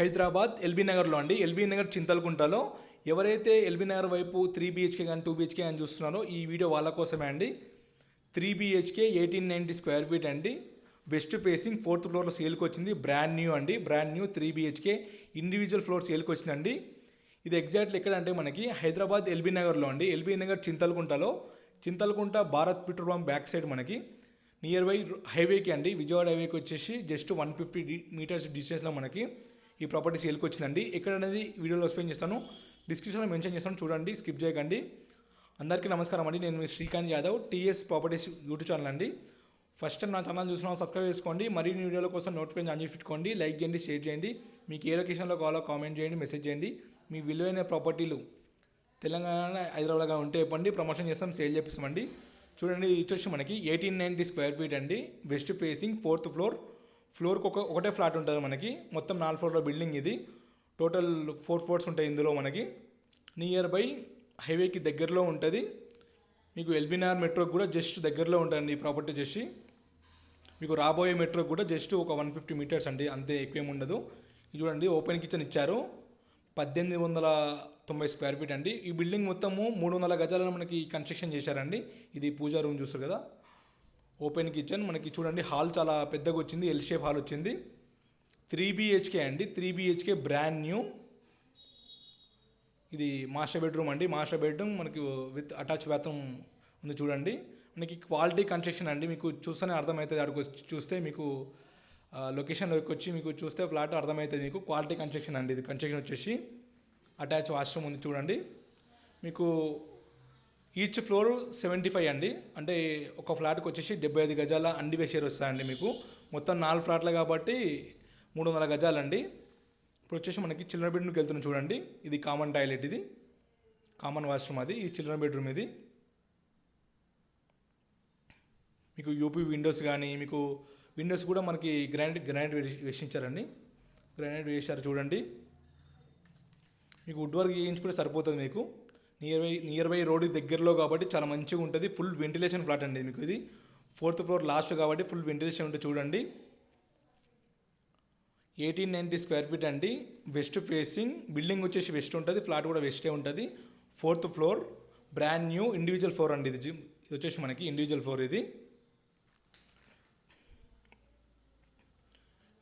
హైదరాబాద్ ఎల్బీ నగర్లో అండి. ఎల్బీ నగర్ చింతలకుంటలో ఎవరైతే ఎల్బీ నగర్ వైపు త్రీ బీహెచ్కే కానీ టూ బీహెచ్కే కానీ చూస్తున్నారో ఈ వీడియో వాళ్ళ కోసమే అండి. Three BHK eighteen ninety square feet అండి. వెస్ట్ ఫేసింగ్ ఫోర్త్ ఫ్లోర్లో సేల్కి వచ్చింది. బ్రాండ్ న్యూ అండి. Brand new three BHK individual floor సేల్కి వచ్చిందండి. ఇది ఎగ్జాక్ట్లీ ఎక్కడ అంటే మనకి హైదరాబాద్ ఎల్బీ నగర్లో అండి. LB Nagar చింతలకుంటలో Chintalakunta Bharat petrol pump back side మనకి నియర్ బై హైవేకి అండి. విజయవాడ హైవేకి వచ్చేసి జస్ట్ వన్ ఫిఫ్టీ మీటర్స్ డిస్టెన్స్లో మనకి ఈ ప్రాపర్టీ సేల్కి వచ్చిందండి. ఎక్కడ అనేది వీడియోలో ఎక్స్ప్లెయిన్ చేస్తాను. డిస్క్రిప్షన్లో మెన్షన్ చేస్తాను. చూడండి స్కిప్ చేయకండి. అందరికీ నమస్కారం అండి. నేను మీ Srikanth Yadav TS properties YouTube channel అండి. ఫస్ట్ టైం నా ఛానల్ చూసిన సబ్స్క్రైబ్ చేసుకోండి. మరిన్ని వీడియోల కోసం నోటిఫికేషన్ ఆన్ చేసి పెట్టుకోండి. లైక్ చేయండి షేర్ చేయండి. మీకు ఏ లొకేషన్లో కావాలో కామెంట్ చేయండి మెసేజ్ చేయండి. మీ విలువైన ప్రాపర్టీలు తెలంగాణ హైదరాబాద్గా ఉంటే చెప్పండి ప్రమోషన్ చేస్తాం సేల్ చేపిస్తామండి. చూడండి ఇది వచ్చేసి మనకి ఎయిటీన్ నైంటీ స్క్వేర్ ఫీట్ అండి. వెస్ట్ ఫేసింగ్ ఫోర్త్ ఫ్లోర్ ఫ్లోర్కి ఒక ఒకటే ఫ్లాట్ ఉంటుంది మనకి. మొత్తం నాలుగు ఫ్లోర్ల బిల్డింగ్ ఇది. టోటల్ ఫోర్ ఫ్లోర్స్ ఉంటాయి ఇందులో మనకి. నియర్ బై హైవేకి దగ్గరలో ఉంటుంది. మీకు ఎల్బీనగర్ మెట్రోకి కూడా జస్ట్ దగ్గరలో ఉంటుంది ఈ ప్రాపర్టీ చేసి మీకు రాబోయే మెట్రో కూడా జస్ట్ ఒక వన్ ఫిఫ్టీ మీటర్స్ అండి అంతే ఎక్కువేం ఉండదు. ఇది చూడండి ఓపెన్ కిచెన్ ఇచ్చారు. పద్దెనిమిది వందల తొంభై స్క్వేర్ ఫీట్ అండి. ఈ బిల్డింగ్ మొత్తము మూడు వందల గజాలను మనకి కన్స్ట్రక్షన్ చేశారండి. ఇది పూజా రూమ్ చూస్తారు కదా. ఓపెన్ కిచెన్ మనకి చూడండి హాల్ చాలా పెద్దగా వచ్చింది ఎల్ షేప్ హాల్ వచ్చింది. త్రీ బిహెచ్కే అండి. త్రీ బిహెచ్కే బ్రాండ్ న్యూ ఇది మాస్టర్ బెడ్రూమ్ అండి. మాస్టర్ బెడ్రూమ్ మనకి విత్ అటాచ్ బాత్రూమ్ ఉంది చూడండి. మనకి క్వాలిటీ కన్స్ట్రక్షన్ అండి. మీకు చూస్తేనే అర్థమవుతుంది అక్కడికి వచ్చి చూస్తే మీకు లొకేషన్లోకి వచ్చి మీకు చూస్తే ఫ్లాట్ అర్థమవుతుంది మీకు. క్వాలిటీ కన్స్ట్రక్షన్ అండి ఇది. కన్స్ట్రక్షన్ వచ్చేసి అటాచ్ వాష్రూమ్ ఉంది చూడండి. మీకు ఈచ్ ఫ్లోర్ సెవెంటీ ఫైవ్ అండి. అంటే ఒక ఫ్లాట్కి వచ్చేసి డెబ్బై ఐదు గజాల అండి వేసేరు వస్తాయండి మీకు. మొత్తం నాలుగు ఫ్లాట్లు కాబట్టి మూడు వందల గజాలండి. ఇప్పుడు వచ్చేసి మనకి చిల్డ్రన్ బెడ్రూమ్కి వెళ్తున్నాం చూడండి. ఇది కామన్ టాయిలెట్ ఇది. కామన్ వాష్రూమ్ అది. ఈ చిల్డ్రన్ బెడ్రూమ్ ఇది. మీకు యూపీ విండోస్ కానీ మీకు విండోస్ కూడా మనకి గ్రానైట్ గ్రానైట్ వేసించారండి గ్రానైట్ వేసారు చూడండి. మీకు వుడ్ వర్క్ చేయించుకుంటే సరిపోతుంది మీకు. Near by near by road దగ్గరలో కాబట్టి చాలా మంచిగా ఉంటుంది. ఫుల్ వెంటిలేషన్ ఫ్లాట్ అండి మీకు ఇది. ఫోర్త్ ఫ్లోర్ లాస్ట్ కాబట్టి ఫుల్ వెంటిలేషన్ ఉంటుంది చూడండి. ఎయిటీన్ నైంటీ స్క్వేర్ ఫీట్ అండి. వెస్ట్ ఫేసింగ్ బిల్డింగ్ వచ్చేసి వెస్ట్ ఉంటుంది ఫ్లాట్ కూడా వెస్టే ఉంటుంది. Fourth floor brand new individual floor అండి ఇది. ఇది వచ్చేసి మనకి ఇండివిజువల్ ఫ్లోర్ ఇది.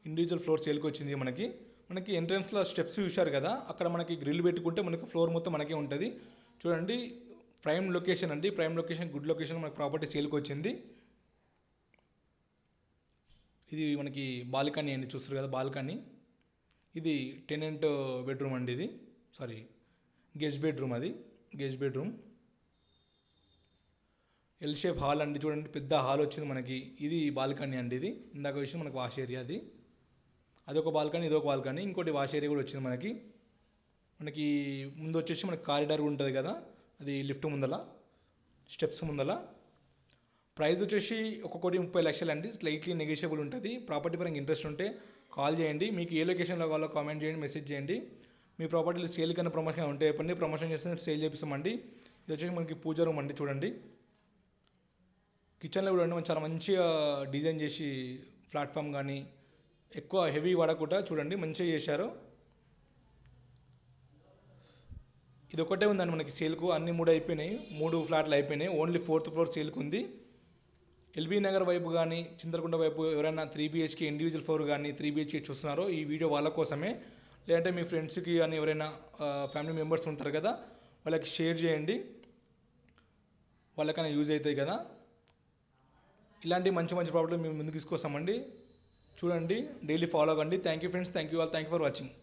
ఇండివిజువల్ ఫ్లోర్ సేల్కి వచ్చింది మనకి. మనకి ఎంట్రన్స్లో స్టెప్స్ చూశారు కదా అక్కడ మనకి గ్రిల్ పెట్టుకుంటే మనకి ఫ్లోర్ మొత్తం మనకే ఉంటుంది. చూడండి ప్రైమ్ లొకేషన్ అండి. ప్రైమ్ లొకేషన్ గుడ్ లొకేషన్ మనకి ప్రాపర్టీ సేల్కి వచ్చింది. ఇది మనకి బాల్కనీ అండి చూస్తారు కదా బాల్కనీ. ఇది టెనెంట్ బెడ్రూమ్ అండి ఇది. సారీ గెస్ట్ బెడ్రూమ్ అది. Guest bedroom L shape hall అండి చూడండి పెద్ద హాల్ వచ్చింది మనకి. ఇది బాల్కనీ అండి ఇది. ఇందాక విషయం మనకు వాష్ ఏరియా అది. అదొక బాల్కనీ ఇదొక బాల్కనీ. ఇంకోటి వాష్ ఏరియా కూడా వచ్చింది మనకి. మనకి ముందు వచ్చేసి మనకి కారిడార్ ఉంటుంది కదా అది లిఫ్ట్ ముందల స్టెప్స్ ముందల. ప్రైస్ వచ్చేసి ఒక్కొక్కటి ముప్పై లక్షలు అండి. స్లైట్లీ నెగోషియబుల్ ఉంటుంది. ప్రాపర్టీ పరంగా ఇంట్రెస్ట్ ఉంటే కాల్ చేయండి. మీకు ఏ లొకేషన్లో కావాలో కామెంట్ చేయండి మెసేజ్ చేయండి. మీ ప్రాపర్టీలు సేల్ కన్నా ప్రమోషన్ ఉంటే చెప్పండి. ప్రమోషన్ చేస్తే సేల్ చేపిస్తామండి. ఇది వచ్చేసి మనకి పూజ రూమ్ అండి చూడండి. కిచెన్లో కూడా మనం చాలా మంచిగా డిజైన్ చేసి ప్లాట్ఫామ్ కానీ ఎక్కువ హెవీ వాడకుండా చూడండి. మంచిగా చేశారు. ఇది ఒకటే ఉందండి మనకి సేల్కు. అన్ని మూడు అయిపోయినాయి. మూడు ఫ్లాట్లు అయిపోయినాయి. ఓన్లీ ఫోర్త్ ఫ్లోర్ సేల్కు ఉంది. ఎల్బీ నగర్ వైపు కానీ చింతలకుండ వైపు ఎవరైనా త్రీ బీహెచ్కే ఇండివిజువల్ ఫ్లోర్ కానీ త్రీ బీహెచ్కే చూస్తున్నారో ఈ వీడియో వాళ్ళ కోసమే. లేదంటే మీ ఫ్రెండ్స్కి కానీ ఎవరైనా ఫ్యామిలీ మెంబర్స్ ఉంటారు కదా వాళ్ళకి షేర్ చేయండి. వాళ్ళకైనా యూజ్ అవుతాయి కదా. ఇలాంటి మంచి మంచి ప్రాబ్లం మేము ముందుకు తీసుకొస్తామండి. చూడండి డైలీ ఫాలో అవ్వండి. Thank you friends. Thank you all. Thank you for watching.